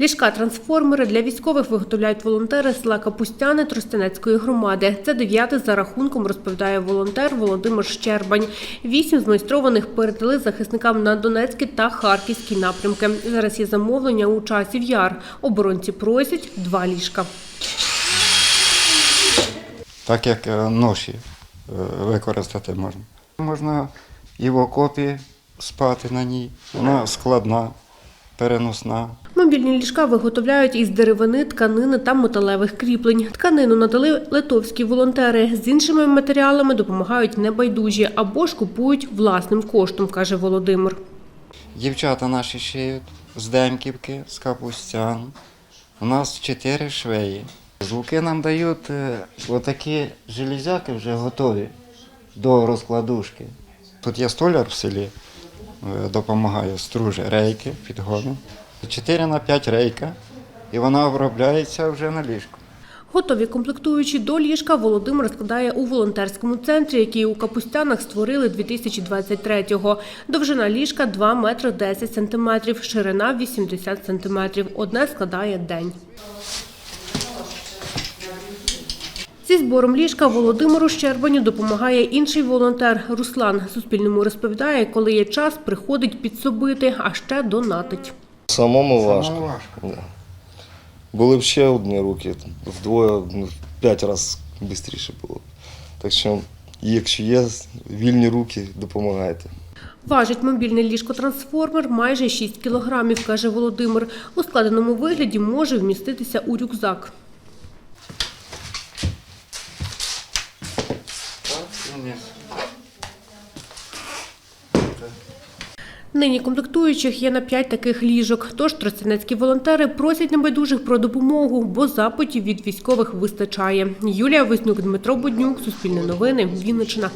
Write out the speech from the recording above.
Ліжка трансформери для військових виготовляють волонтери села Капустяни Тростянецької громади. Це дев'ятий за рахунком, розповідає волонтер Володимир Щербань. Вісім змайстрованих передали захисникам на Донецький та Харківський напрямки. Зараз є замовлення у часів яр. Оборонці просять два ліжка. так як е, ноші е, використати можна. Можна і в окопі спати на ній, вона складна, переносна. Мобільні ліжка виготовляють із деревини, тканини та металевих кріплень. Тканину надали литовські волонтери. З іншими матеріалами допомагають небайдужі або ж купують власним коштом, каже Володимир. Дівчата наші шиють з Демківки, з Капустян. У нас чотири швеї. Звуки нам дають е, отакі железяки вже готові до розкладушки. Тут є столяр в селі, е, допомагає, струже рейки, підгони. 4 на 5 рейка, і вона обробляється вже на ліжку. Готові комплектуючі до ліжка Володимир складає у волонтерському центрі, який у Капустянах створили 2023-го. Довжина ліжка 2 метри 10 сантиметрів, ширина 80 сантиметрів. Одне складає день. Зі збором ліжка Володимиру Щербаню допомагає інший волонтер Руслан. Суспільному розповідає, коли є час, приходить підсобити, а ще донатить. Самому важко. Да. Були б ще одні руки, вдвоє, ну, в п'ять разів швидше було. Так що, якщо є вільні руки, допомагайте. Важить мобільне ліжко-трансформер майже 6 кілограмів, каже Володимир. У складеному вигляді може вміститися у рюкзак. Нині комплектуючих є на п'ять таких ліжок. Тож тростянецькі волонтери просять небайдужих про допомогу, бо запитів від військових вистачає. Юлія Веснюк, Дмитро Буднюк, Суспільне новини, Вінниччина.